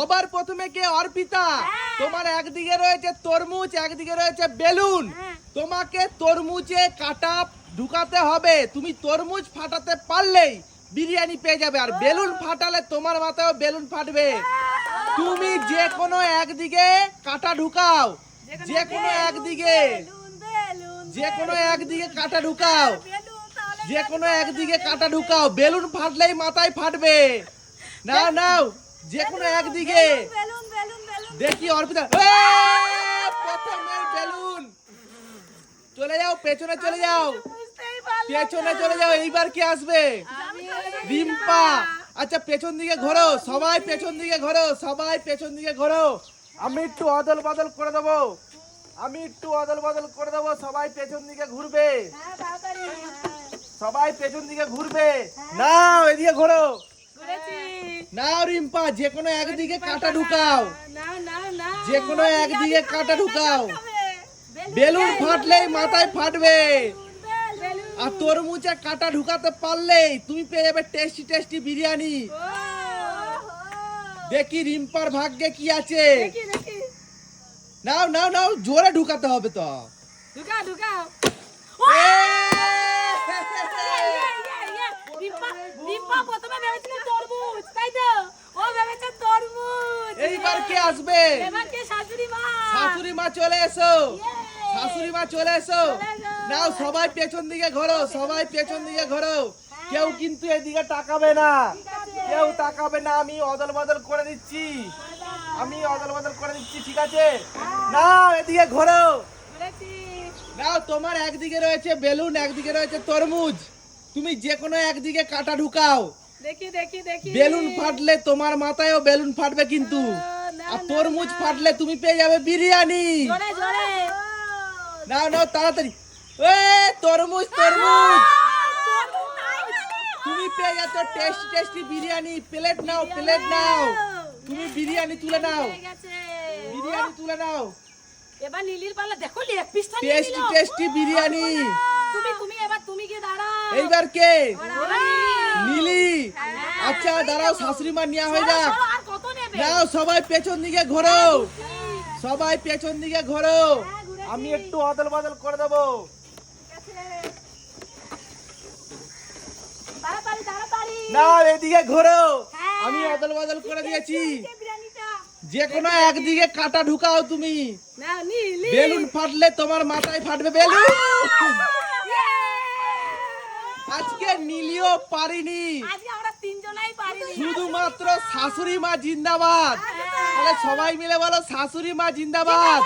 সবার প্রথমে কে অর্পিতা? হ্যাঁ। তোমার একদিকে রয়েছে তরমুজ একদিকে রয়েছে বেলুন। হ্যাঁ। তোমাকে তরমুজে কাটা ঢুকাতে হবে। তুমি তরমুজ ফাটাতে পারলেই বিরিয়ানি পেয়ে যাবে। আর বেলুন ফাটালে তোমার মাথায় বেলুন ফাটবে। তুমি যে কোনো একদিকে কাটা ঢুকাও। যে কোনো একদিকে। যে কোনো একদিকে কাটা ঢুকাও। যে কোনো একদিকে কাটা ঢুকাও। বেলুন ফাটলেই মাথায় ফাটবে। না নাও। যে কোনো একদিকে। দেখি অর্পিতা। প্রথমের বেলুন। চলে যাও পেছনে চলে যাও। পেছনে চলে যাও এইবার কে আসবে? রিম্পা। আচ্ছা পেছন দিকে ঘোরো সবাই পেছন দিকে ঘোরো সবাই পেছন দিকে ঘোরো। আমি একটু অদল বদল করে দেবো। আমি একটু অদল বদল করে দেবো সবাই পেছন দিকে ঘুরবে। হ্যাঁ। সবাই পেছন দিকে ঘুরবে। না এদিকে ঘোরো। নাও রিম্পা যে কোনো একদিকে কাটা ঢুকাও। যে কোনো একদিকে কাটা ঢুকাও বেলুন ফাটলেই মাথায় ফাটবে। আর তরমুজে কাটা ঢুকাতে পারলেই তুমি পেয়ে যাবে টেস্টি টেস্টি বিরিয়ানি। দেখি রিম্পার ভাগ্যে কি আছে। নাও নাও নাও জোরে ঢুকাতে হবে তো ঢুকাও, ঢুকাও। রিম্পা প্রথমে ভেবেছিল তরমুজ, তাই তো? ও ভেবেছে তরমুজ। এইবার কে আসবে? এবার কে শাশুড়ি মা? শাশুড়ি মা চলে এসো। শাশুড়ি মা চলে এসো। নাও সবাই পেছন দিকে ঘোরো সবাই পেছন দিকে ঘোরো। কেউ কিন্তু এদিকে তাকাবে না। কেউ তাকাবে না আমি অদল বদল করে দিচ্ছি। আমি অদল বদল করে দিচ্ছি ঠিক আছে? নাও এদিকে ঘোরো। নাও তোমার একদিকে রয়েছে বেলুন একদিকে রয়েছে তরমুজ। তুমি যে কোনো একদিকে কাটা ঢুকাও। দেখি দেখি দেখি। বেলুন ফাটলে তোমার মাথায়ও বেলুন ফাটবে কিন্তু। আর না, তরমুজ ফাটলে তুমি পেয়ে যাবে বিরিয়ানি। জোরে নাও নাও তাড়াতাড়ি। এ তরমুজ তরমুজ। তুমি পেয়ে যাচ্ছ টেস্টি টেস্টি বিরিয়ানি। প্লেট নাও প্লেট নাও। তুমি বিরিয়ানি তুলে নাও। বিরিয়ানি তুলে নাও। এবার নীলির পাল্লা দেখো লেগ নিয়ে টেস্টি টেস্টি বিরিয়ানি। তুমি তুমি এবার তুমি গিয়ে দাঁড়াও। এইবার কে? নীলি। নীলি আচ্ছা দাঁড়াও শাশুড়ি মা হয়ে যাক। চলো, আর কত নেবে? নাও সবাই পেছন দিকে ঘোরো। সবাই পেছন দিকে ঘোরো। আমি একটু অদল বদল করে দেবো। তাড়াতাড়ি তাড়াতাড়ি। না এদিকে ঘোরো। হ্যাঁ। আমি অদল বদল করে দিয়েছি। যে কোনো একদিকে কাটা ঢুকাও তুমি। বেলুন ফাটলে তোমার মাথায় ফাটবে বেলুন। আজকে নীলিও পারিনি। আজকে আমরা তিনজনাই পারিনি। শুধুমাত্র শাশুড়ি মা জিন্দাবাদ। তাহলে সবাই মিলে বলো শাশুড়ি মা জিন্দাবাদ।